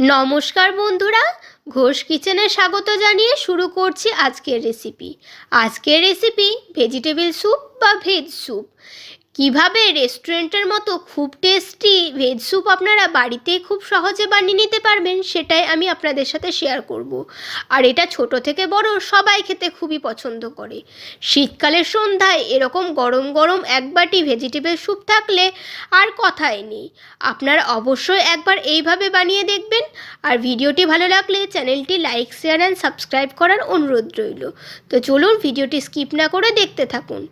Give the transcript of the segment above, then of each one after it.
নমস্কার বন্ধুরা, ঘোষ কিচেনে স্বাগত জানিয়ে শুরু করছি আজকের রেসিপি আজকের রেসিপি ভেজিটেবিল স্যুপ বা ভেজ স্যুপ কীভাবে রেস্টুরেন্টের মতো খুব টেস্টি ভেজ স্যুপ আপনারা বাড়িতে খুব সহজে বানিয়ে নিতে পারবেন, সেটাই আমি আপনাদের সাথে শেয়ার করব। আর এটা ছোট থেকে বড় সবাই খেতে খুবই পছন্দ করে। শীতকালের সন্ধ্যায় এরকম গরম গরম এক বাটি ভেজিটেবল স্যুপ থাকলে আর কথাই নেই। আপনারা অবশ্যই একবার এইভাবে বানিয়ে দেখবেন। আর ভিডিওটি ভালো লাগলে চ্যানেলটি লাইক শেয়ার অ্যান্ড সাবস্ক্রাইব করার অনুরোধ রইল। তো চলুন ভিডিওটি স্কিপ না করে দেখতে থাকুন।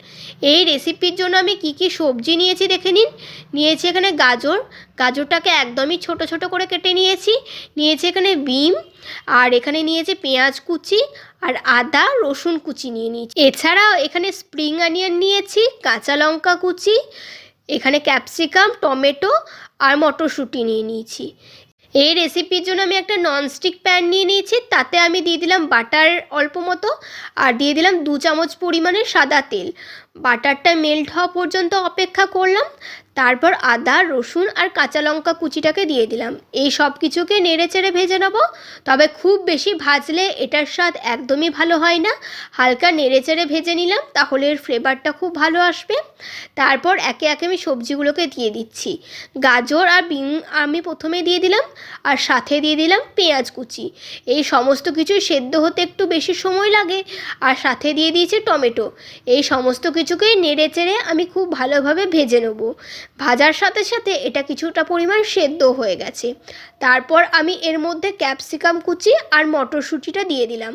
এই রেসিপির জন্য আমি কী কি সবজি নিয়েছি, দেখে নিন। নিয়েছি এখানে গাজর। গাজরটাকে একদমই ছোট ছোট করে কেটে নিয়েছি। নিয়েছি এখানে বিম। আর এখানে নিয়েছি পেঁয়াজ কুচি আর আদা রসুন কুচি নিয়ে নিয়েছি। এছাড়াও এখানে স্প্রিং অনিয়ন নিয়েছি, কাঁচা লঙ্কা কুচি, এখানে ক্যাপসিকাম, টমেটো আর মটরশুঁটি নিয়ে নিয়েছি। এই রেসিপির জন্য আমি একটা ননস্টিক প্যান নিয়ে নিয়েছি, তাতে আমি দিয়ে দিলাম বাটার অল্প মতো, আর দিয়ে দিলাম দু চামচ পরিমাণে সাদা তেল। বাটারটা মেল্ট হওয়া পর্যন্ত অপেক্ষা করলাম তারপর আদা, রসুন আর কাঁচা লঙ্কা কুচিটাকে দিয়ে দিলাম। এই সব কিছুকে নেড়ে চেড়ে ভেজে নেব। তবে খুব বেশি ভাজলে এটার স্বাদ একদমই ভালো হয় না। হালকা নেড়ে চেড়ে ভেজে নিলাম, তাহলে এর ফ্লেভারটা খুব ভালো আসবে। তারপর একে একে আমি সবজিগুলোকে দিয়ে দিচ্ছি। গাজর আর বিন আমি প্রথমে দিয়ে দিলাম, আর সাথে দিয়ে দিলাম পেঁয়াজ কুচি। এই সমস্ত কিছুই সেদ্ধ হতে একটু বেশি সময় লাগে, আর সাথে দিয়ে দিয়েছি টমেটো। এই সমস্ত কিছুকেই নেড়ে চেড়ে আমি খুব ভালোভাবে ভেজে নেব। ভাজার সাথে সাথে এটা কিছুটা পরিমাণ সেদ্ধ হয়ে গেছে। তারপর আমি এর মধ্যে ক্যাপসিকাম কুচি আর মটরশুঁটিটা দিয়ে দিলাম।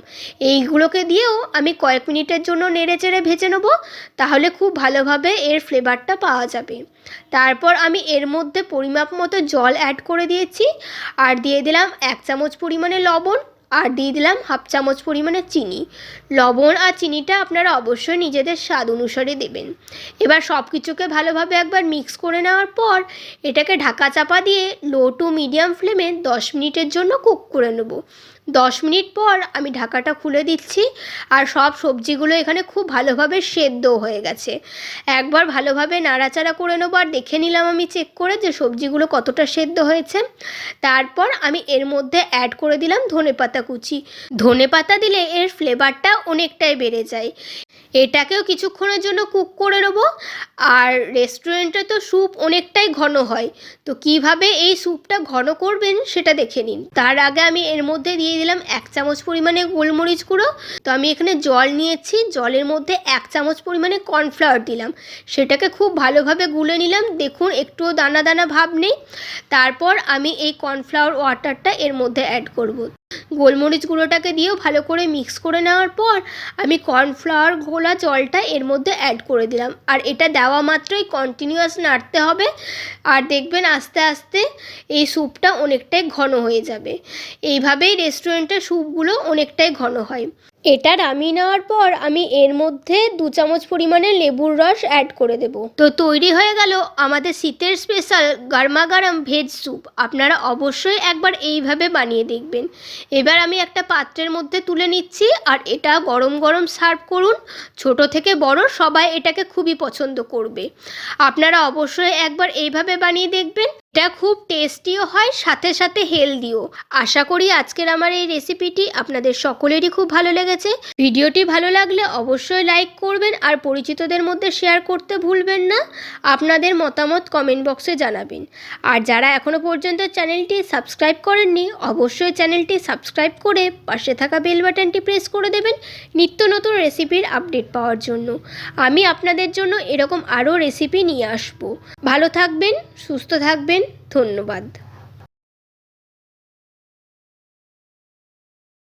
এইগুলোকে দিয়েও আমি কয়েক মিনিটের জন্য নেড়ে চেড়ে ভেজে নেব, তাহলে খুব ভালোভাবে এর ফ্লেভারটা পাওয়া যাবে। তারপর আমি এর মধ্যে পরিমাপ মতো জল অ্যাড করে দিয়েছি, আর দিয়ে দিলাম এক চামচ পরিমাণে লবণ। আর দিয়ে দিলাম হাফ চামচ পরিমাণে চিনি। লবণ আর চিনিটা আপনারা অবশ্যই নিজেদের স্বাদ অনুসারে দেবেন। এবার সব কিছুকে ভালোভাবে একবার মিক্স করে নেওয়ার পর এটাকে ঢাকা চাপা দিয়ে লো টু মিডিয়াম ফ্লেমে দশ মিনিটের জন্য কুক করে নেব। দশ মিনিট পর আমি ঢাকাটা খুলে দিচ্ছি আর সব সবজিগুলো এখানে খুব ভালোভাবে সেদ্ধ হয়ে গেছে। একবার ভালোভাবে নাড়াচাড়া করে নেব আর দেখে নিলাম আমি চেক করে যে সবজিগুলো কতটা সেদ্ধ হয়েছে। তারপর আমি এর মধ্যে অ্যাড করে দিলাম ধনে পাতা কুচি। ধনে পাতা দিলে এর ফ্লেভারটা অনেকটাই বেড়ে যায়। এটাকেও কিছুক্ষণের জন্য কুক করে নেব। আর রেস্টুরেন্টে তো স্যুপ অনেকটাই ঘন হয়। তো কীভাবে এই স্যুপটা ঘন করবেন সেটা দেখে নিন। তার আগে আমি এর মধ্যে দিয়ে দিলাম এক চামচ পরিমাণে গোলমরিচ গুঁড়ো। তো আমি এখানে জল নিয়েছি। জলের মধ্যে এক চামচ পরিমাণে কর্নফ্লাওয়ার দিলাম। সেটাকে খুব ভালোভাবে গুলে নিলাম। দেখুন, একটুও দানা দানা ভাব নেই। তারপর আমি এই কর্নফ্লাওয়ার ওয়াটারটা এর মধ্যে অ্যাড করব। গোলমরিচ গুঁড়োটাকে দিয়েও ভালো করে মিক্স করে নেওয়ার পর আমি কর্নফ্লাওয়ার ঘোলা জলটা এর মধ্যে অ্যাড করে দিলাম। আর এটা দেওয়া মাত্রই কন্টিনিউয়াস নাড়তে হবে। আর দেখবেন আস্তে আস্তে এই স্যুপটা অনেকটাই ঘন হয়ে যাবে। এইভাবেই রেস্টুরেন্টের স্যুপগুলো অনেকটাই ঘন হয়। এটা নামিয়ে নেওয়ার পর আমি এর মধ্যে দু চামচ পরিমাণে লেবুর রস অ্যাড করে দেব। তো তৈরি হয়ে গেল আমাদের শীতের স্পেশাল গরমা গরম ভেজ স্যুপ আপনারা অবশ্যই একবার এইভাবে বানিয়ে দেখবেন। এবার আমি একটা পাত্রের মধ্যে তুলে নিচ্ছি আর এটা গরম গরম সার্ভ করুন। ছোট থেকে বড় সবাই এটাকে খুবই পছন্দ করবে। আপনারা অবশ্যই একবার এইভাবে বানিয়ে দেখবেন। এটা খুব টেস্টিও হয়, সাথে সাথে হেলদিও আশা করি আজকের আমার এই রেসিপিটি আপনাদের সকলেরই খুব ভালো লেগেছে। ভিডিওটি ভালো লাগলে অবশ্যই লাইক করবেন আর পরিচিতদের মধ্যে শেয়ার করতে ভুলবেন না। আপনাদের মতামত কমেন্ট বক্সে জানাবেন। আর যারা এখনও পর্যন্ত চ্যানেলটি সাবস্ক্রাইব করেননি, অবশ্যই চ্যানেলটি সাবস্ক্রাইব করে পাশে থাকা বেল বাটনটি প্রেস করে দেবেন নিত্য নতুন রেসিপির আপডেট পাওয়ার জন্য। আমি আপনাদের জন্য এরকম আরও রেসিপি নিয়ে আসব। ভালো থাকবেন, সুস্থ থাকবেন ধন্যবাদ।